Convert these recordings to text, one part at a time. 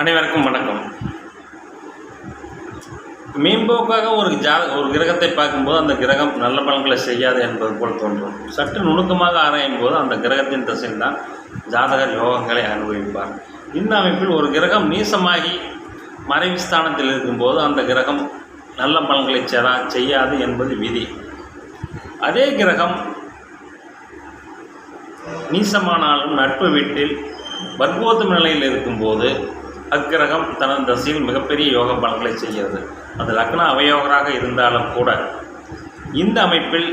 அனைவருக்கும் வணக்கம். மேம்போக்காக ஒரு ஜா ஒரு கிரகத்தை பார்க்கும்போது அந்த கிரகம் நல்ல பலன்களை செய்யாது என்பது போல் தோன்றும். சற்று நுணுக்கமாக ஆராயும் போது அந்த கிரகத்தின் திசையில் தான் ஜாதகர் யோகங்களை அனுபவிப்பார். இந்த அமைப்பில் ஒரு கிரகம் நீசமாகி மறைவு ஸ்தானத்தில் இருக்கும்போது அந்த கிரகம் நல்ல பலன்களை செரா செய்யாது என்பது விதி. அதே கிரகம் நீசமானாலும் நட்பு வீட்டில் வர்க்கோத்தம நிலையில் இருக்கும்போது அக்கிரகம் தனது தசையில் மிகப்பெரிய யோக பலன்களை செய்கிறது. அது லக்ன அவயோகராக இருந்தாலும் கூட இந்த அமைப்பில்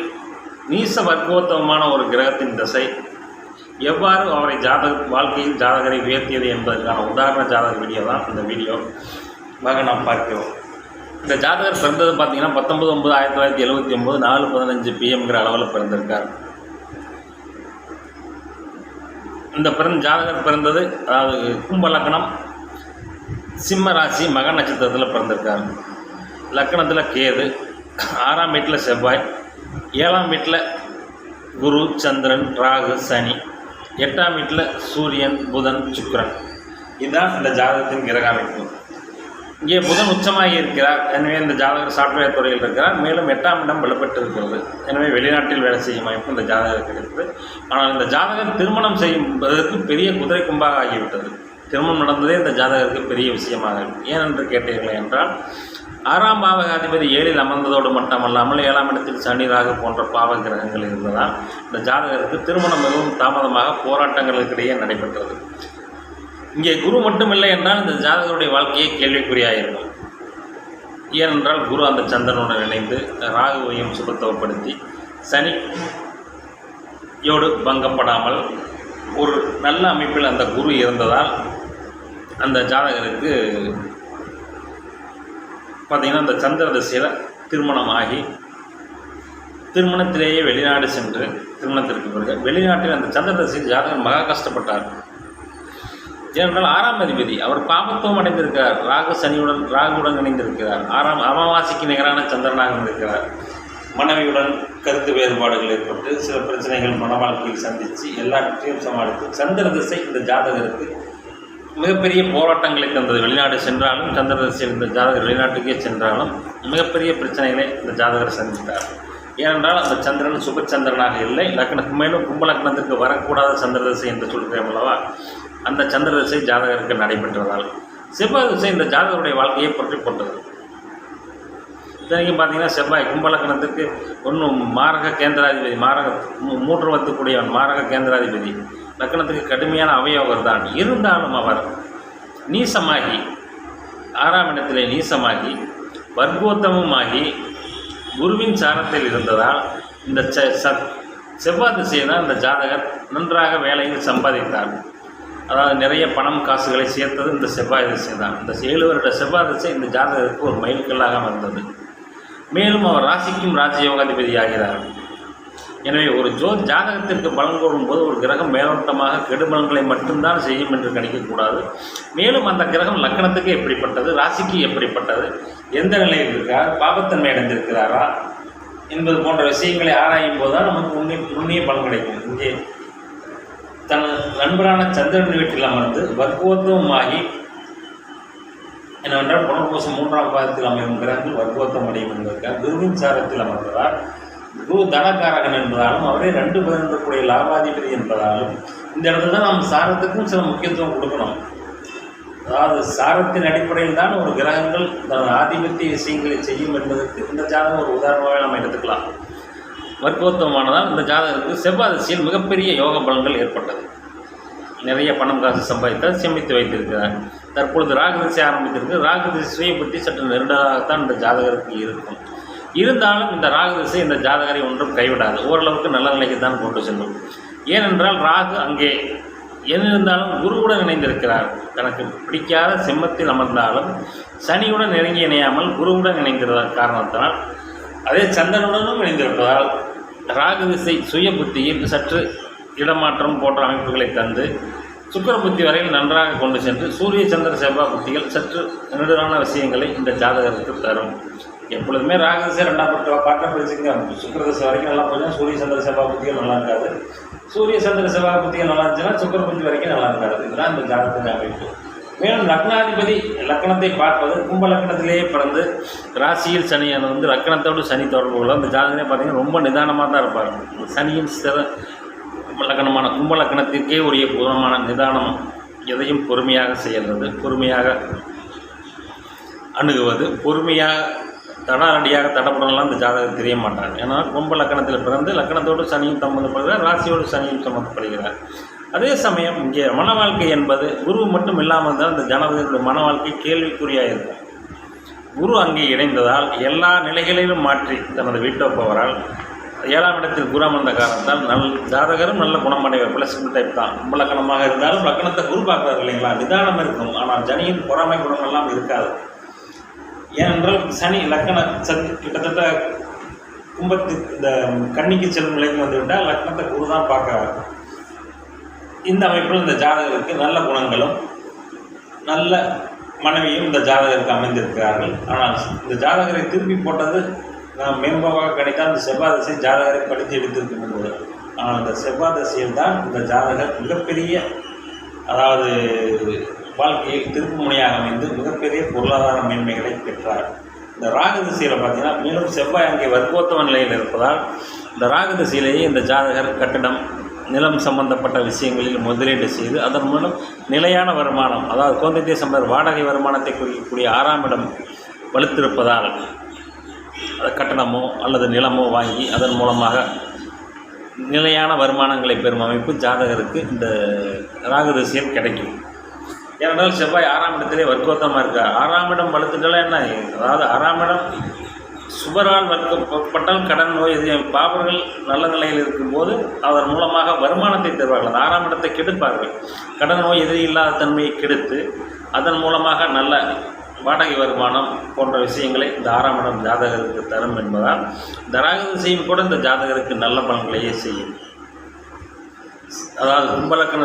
நீச வர்க்கோத்தமமான ஒரு கிரகத்தின் தசை எவ்வாறு அவரை ஜாதக வாழ்க்கையில் ஜாதகரை உயர்த்தியது என்பதற்கான உதாரண ஜாதக வீடியோ தான் இந்த வீடியோ. வாங்க நாம் பார்க்கிறோம். இந்த ஜாதகர் பிறந்தது பார்த்தீங்கன்னா பத்தொம்பது ஒன்பது ஆயிரத்தி தொள்ளாயிரத்தி எழுபத்தி ஒம்பது நாலு பதினஞ்சு பிஎம்ங்கிற அளவில் பிறந்திருக்கார். இந்த பிறந்த ஜாதகர் பிறந்தது அதாவது கும்ப லக்னம் சிம்ம ராசி மக நட்சத்திரத்தில் பிறந்திருக்காரு. லக்கணத்தில் கேது ஆறாம் வீட்டில் செவ்வாய் ஏழாம் வீட்டில் குரு சந்திரன் ராகு சனி எட்டாம் வீட்டில் சூரியன் புதன் சுக்கரன். இதுதான் இந்த ஜாதகத்தின் கிரக அமைப்பு இங்கே புதன் உச்சமாகி இருக்கிறார். எனவே இந்த ஜாதகர் சாஃப்ட்வேர் துறையில் இருக்கிறார். மேலும் எட்டாம் இடம் வலுப்பட்டு இருக்கிறது. எனவே வெளிநாட்டில் வேலை செய்யும் அமைப்பு இந்த ஜாதகர் கிடைத்தது ஆனால் இந்த ஜாதகர் திருமணம் செய்யும்பதற்கு பெரிய குதிரை கும்பாக ஆகிவிட்டது. திருமணம் நடந்ததே இந்த ஜாதகருக்கு பெரிய விஷயமாக இருக்கு. ஏனென்று கேட்டீர்கள் என்றால் ஆறாம் பாவகாதிபதி ஏழில் அமர்ந்ததோடு மட்டுமல்லாமல் ஏழாம் இடத்தில் சனி ராகு போன்ற பாவ கிரகங்கள் இருந்ததால் இந்த ஜாதகருக்கு திருமணம் மிகவும் தாமதமாக போராட்டங்களுக்கிடையே நடைபெற்றது இங்கே குரு மட்டுமில்லை என்றால் இந்த ஜாதகருடைய வாழ்க்கையே கேள்விக்குறியாயிருக்கும் ஏனென்றால் குரு அந்த சந்திரனுடன் இணைந்து ராகுவையும் சுபத்துவப்படுத்தி சனி யோடு பங்கப்படாமல் ஒரு நல்ல அமைப்பில் அந்த குரு இருந்ததால் அந்த ஜாதகருக்கு பார்த்திங்கன்னா அந்த சந்திர திசையில் திருமணமாகி திருமணத்திலேயே வெளிநாடு சென்று திருமணத்திற்கு பிறகு வெளிநாட்டில் அந்த சந்திர திசையில் ஜாதகர் மகா கஷ்டப்பட்டார். ஏனென்றால் ஆறாம் அதிபதி அவர் பாபத்துவம் அடைந்திருக்கிறார். ராகு சனியுடன் ராகுடன் இணைந்திருக்கிறார். ஆறாம் அமாவாசைக்கு நிகரான சந்திரனாக இருந்திருக்கிறார். மனைவியுடன் கருத்து வேறுபாடுகள் ஏற்பட்டு சில பிரச்சனைகள் மன வாழ்க்கையில் சந்தித்து எல்லாவற்றையும் சமாளித்து சந்திர திசை இந்த ஜாதகருக்கு மிகப்பெரிய போராட்டங்களை தந்தது வெளிநாடு சென்றாலும் சந்திர திசையில் இந்த ஜாதகர் வெளிநாட்டுக்கே சென்றாலும் மிகப்பெரிய பிரச்சனைகளை இந்த ஜாதகர் சந்தித்தார். ஏனென்றால் அந்த சந்திரன் சுபச்சந்திரனாக இல்லை. லக்ன மேலும் கும்பலக்னத்திற்கு வரக்கூடாத சந்திரதசை என்று சொல்கிறேன் அல்லவா? அந்த சந்திரதசை ஜாதகருக்கு நடைபெற்றதால். செவ்வாய் திசை இந்த ஜாதகருடைய வாழ்க்கையை பற்றி போட்டது. இத்தனைக்கும் பார்த்தீங்கன்னா செவ்வாய் கும்பலக்கணத்துக்கு ஒன்றும் மாரக கேந்திராதிபதி மாரக மூன்று வத்துக்கூடியவன் மாரக கேந்திராதிபதி. லக்கணத்துக்கு கடுமையான அவயோகம் தான் இருந்தாலும் அவர் நீசமாகி ஆறாம் இடத்திலே நீசமாகி வர்க்கோத்தமமாகி குருவின் சாரத்தில் இருந்ததால் இந்த செ- ச- செவ்வாய் திசையை தான் இந்த ஜாதகர் நன்றாக வேலையில் சம்பாதித்தார். அதாவது நிறைய பணம் காசுகளை சேர்த்தது இந்த செவ்வாய் திசை தான். இந்த ஏழு வருட செவ்வாய் திசை இந்த ஜாதகருக்கு ஒரு மைல்கல்லாக வந்தது. மேலும் அவர் ராசிக்கும் ராஜயோகாதிபதி ஆகிறார் எனவே ஒரு ஜோ ஜாதகத்திற்கு பலன் கூறும்போது ஒரு கிரகம் மேலோட்டமாக கெடுபலன்களை மட்டும்தான் செய்யும் என்று கணிக்கக்கூடாது. மேலும் அந்த கிரகம் லக்கணத்துக்கு எப்படிப்பட்டது ராசிக்கு எப்படிப்பட்டது எந்த நிலையில் இருக்கிறார் பாபத்தன்மை அடைந்திருக்கிறாரா என்பது போன்ற விஷயங்களை ஆராயும் போது தான் நமக்கு உண்மை நுண்ணிய பலன் கிடைக்கும். இங்கே தன் நண்பரான சந்திரன் வீட்டில் அமர்ந்து வர்க்கோத்தவமாகி என்னவென்றால் புனர்பூசம் மூன்றாம் பாதத்தில் அமையும் கிரகங்கள் வர்க்கோத்தம் அடையும் என்பதற்காக குருவின் சாரத்தில் அமர்ந்ததால் குரு தனகாரகன் என்பதாலும் அவரே ரெண்டு பதினொன்றுக்குடைய லாபாதிபதி என்பதாலும் இந்த இடத்துல தான் நாம் சாரத்துக்கும் சில முக்கியத்துவம் கொடுக்கணும். அதாவது சாரத்தின் அடிப்படையில் தான் ஒரு கிரகங்கள் தனது ஆதிபத்திய விஷயங்களை செய்யும் என்பதற்கு இந்த ஜாதகம் ஒரு உதாரணமாக நம்ம எடுத்துக்கலாம். வர்க்கோத்தமானதால் இந்த ஜாதகருக்கு செவ்வாய் திசையில் மிகப்பெரிய யோக பலன்கள் ஏற்பட்டது. நிறைய பணம் காசு சம்பாதித்தால் சேமித்து வைத்திருக்கிறார். தற்பொழுது ராகு திசை ஆரம்பித்திருக்கு. ராகு திசையை பற்றி சற்று நெருடலாகத்தான் இந்த ஜாதகருக்கு இருக்கும். இருந்தாலும் இந்த ராகு திசை இந்த ஜாதகரை ஒன்றும் கைவிடாது. ஓரளவுக்கு நல்ல நிலைக்கு தான் கொண்டு செல்லும். ஏனென்றால் ராகு அங்கே என்னிருந்தாலும் குருவுடன் இணைந்திருக்கிறார். தனக்கு பிடிக்காத சிம்மத்தில் அமர்ந்தாலும் சனியுடன் நெருங்கி இணையாமல் குருவுடன் இணைந்திருந்த காரணத்தினால் அதே சந்திரனுடனும் இணைந்திருப்பதால் ராகு திசை சுய புத்தியில் சற்று இடமாற்றம் போன்ற அமைப்புகளை தந்து சுக்கர புத்தி வரையில் நன்றாக கொண்டு சென்று சூரிய சந்திர செவ்வாய் புத்திகள் சற்று நெடுரான விஷயங்களை இந்த ஜாதகருக்கு தரும். எப்பொழுதுமே ராகதிசை ரெண்டாம் பட்ட பாட்டம் பிரிச்சுங்க சுக்கரதசை வரைக்கும் நல்லா போச்சுன்னா சூரிய சந்திர செவ்வாய் புத்திகள் நல்லா இருக்காது. சூரிய சந்திர செவ்வாய் புத்திகள் நல்லா இருந்துச்சுன்னா சுக்கிர புத்தி வரைக்கும் நல்லா இருக்காது. இதுதான் இந்த ஜாதகத்தின் அமைப்பு. மேலும் லக்னாதிபதி லக்கணத்தை பார்ப்பது கும்ப லக்கணத்திலேயே பிறந்து ராசியில் சனியான வந்து லக்கணத்தோடு சனி தொடர்பு உள்ள அந்த ஜாதகமே பார்த்தீங்கன்னா ரொம்ப நிதானமாக தான் இருப்பார். சனியின் சிற லக்கணமான கும்ப லக்கணத்திற்கே உரிய பூர்வமான நிதானம் எதையும் பொறுமையாக செய்கிறது பொறுமையாக அணுகுவது பொறுமையாக தடாரடியாக தடப்படலாம் இந்த ஜாதகம் தெரிய மாட்டாங்க. ஏன்னா கும்ப லக்கணத்தில் பிறந்து லக்கணத்தோடு சனியும் சம்மந்தப்படுகிறார் ராசியோடு சனியும் சம்மந்தப்படுகிறார் அதே சமயம் இங்கே மன வாழ்க்கை என்பது குரு மட்டும் இல்லாமல் இருந்தால் இந்த ஜனவரியுடைய மன வாழ்க்கை கேள்விக்குறியாக இருக்கும். குரு அங்கே இணைந்ததால் எல்லா நிலைகளிலும் மாற்றி தனது வீட்டோப்பவரால் ஏழாம் இடத்தில் குரு அமர்ந்த காரணத்தால் நல் ஜாதகரும் நல்ல குணமடைவர். பிளஸ்பிள் டைப் தான். ரொம்ப லக்கணமாக இருந்தாலும் லக்கணத்தை குரு பார்க்குறாரு இல்லைங்களா? நிதானம் இருக்கும். ஆனால் ஜனியின் பொறாமை குணமெல்லாம் இருக்காது. ஏனென்றால் சனி லக்கண சனி கிட்டத்தட்ட கும்பத்து இந்த கன்னிக்கு செல்லும் நிலைக்கு வந்துவிட்டால் லக்னத்தை குரு தான் பார்க்குறாரு இந்த அமைப்பில் இந்த ஜாதகருக்கு நல்ல குணங்களும் நல்ல மனைவியும் இந்த ஜாதகருக்கு அமைந்திருக்கிறார்கள். ஆனால் இந்த ஜாதகரை திருப்பி போட்டது நாம் மேம்பாவாக கிடைத்தால் இந்த செவ்வாய் ஜாதகரை படித்து எடுத்திருக்க முடியாது. ஆனால் அந்த செவ்வாய் தான் இந்த ஜாதகர் மிகப்பெரிய அதாவது வாழ்க்கையில் திருப்புமுனையாக அமைந்து மிகப்பெரிய பொருளாதார மேன்மைகளை பெற்றார். இந்த ராகு திசையில் பார்த்தீங்கன்னா மேலும் செவ்வாய் அங்கே வர்க்கோத்தவ நிலையில் இருப்பதால் இந்த ராகு திசையிலேயே இந்த ஜாதகர் கட்டடம் நிலம் சம்பந்தப்பட்ட விஷயங்களில் முதலீடு செய்து அதன் மூலம் நிலையான வருமானம் அதாவது குழந்தை தேசம்பர் வாடகை வருமானத்தை குறிக்கக்கூடிய ஆறாம் இடம் வலுத்திருப்பதால் கட்டணமோ அல்லது நிலமோ வாங்கி அதன் மூலமாக நிலையான வருமானங்களை பெறும் அமைப்பு ஜாதகருக்கு இந்த ராகு திசையில் கிடைக்கும். ஏனென்றால் செவ்வாய் ஆறாம் இடத்திலே வர்க்கோத்தமாக இருக்கார் ஆறாம் இடம் வலுத்துட்டாலே என்ன? அதாவது ஆறாம் இடம் சுபரால் வர்க்கப்பட்டால் கடன் நோய் இது பாபர்கள் நல்ல நிலையில் இருக்கும்போது அதன் மூலமாக வருமானத்தை தருவார்கள். அந்த ஆறாம் இடத்தை கெடுப்பார்கள். கடன் நோய் எதிரி இல்லாத தன்மையை கெடுத்து அதன் மூலமாக நல்ல வாடகை வருமானம் போன்ற விஷயங்களை இந்த ஆறாம் இடம் ஜாதகருக்கு தரும் என்பதால் இந்த ராகதிசையும் கூட இந்த ஜாதகருக்கு நல்ல பலன்களையே செய்யும். அதாவது கும்பலக்கண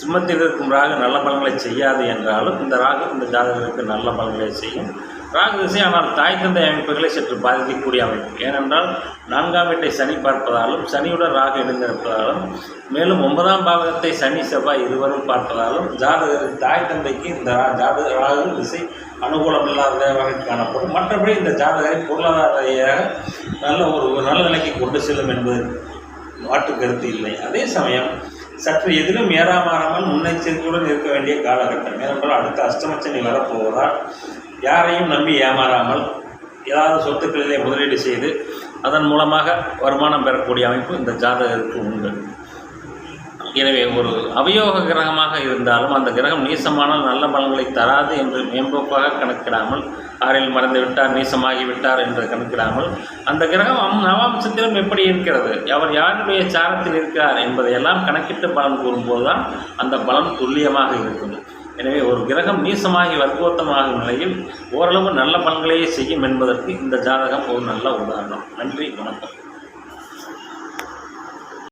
சிம்மத்தில் இருக்கும் ராகு நல்ல பலன்களை செய்யாது என்றாலும் இந்த ராகு இந்த ஜாதகருக்கு நல்ல பலன்களை செய்யும். ராகு திசை ஆனால் தாய் தந்தை அமைப்புகளை சற்று பாதிக்கக்கூடிய அமைப்பு. ஏனென்றால் நான்காம் வீட்டை சனி பார்ப்பதாலும் சனியுடன் ராகு இணைந்திருப்பதாலும் மேலும் ஒன்பதாம் பாவகத்தை சனி செவ்வாய் இருவரும் பார்ப்பதாலும் ஜாதகர் தாய் தந்தைக்கு இந்த ரா- ஜாதக ராகு திசை அனுகூலம் இல்லாததாக காணப்படும். மற்றபடி இந்த ஜாதகரை பொருளாதார ரீதியாக நல்ல ஒரு நல்ல நிலைக்கு கொண்டு செல்லும் என்பது மாற்று கருத்து இல்லை. அதே சமயம் சற்று எதிலும் ஏறாமாறாமல் முன்னெச்சரிக்கையுடன் இருக்க வேண்டிய காலகட்டம். ஏனென்றால் அடுத்த அஷ்டமச்சனி வரப்போவதால் யாரையும் நம்பி ஏமாறாமல் ஏதாவது சொத்துக்களிலே முதலீடு செய்து அதன் மூலமாக வருமானம் பெறக்கூடிய அமைப்பு இந்த ஜாதகருக்கு உண்டு. எனவே ஒரு அவயோக கிரகமாக இருந்தாலும் அந்த கிரகம் நீசமானால் நல்ல பலன்களை தராது என்று மேம்போக்காக கணக்கிடாமல் ஆறில் மறந்து விட்டார் நீசமாகி விட்டார் என்று கணக்கிடாமல் அந்த கிரகம் அம் நவாம்சத்திலும் எப்படி இருக்கிறது? அவர் யாருடைய சாரத்தில் இருக்கிறார் என்பதையெல்லாம் கணக்கிட்டு பலன் கூறும்போது தான் அந்த பலன் துல்லியமாக இருக்கும் எனவே ஒரு கிரகம் நீசமாகி வர்க்கோத்தமாகும் நிலையில் ஓரளவு நல்ல பலன்களையே செய்யும் என்பதற்கு இந்த ஜாதகம் ஒரு நல்ல உதாரணம். நன்றி வணக்கம்.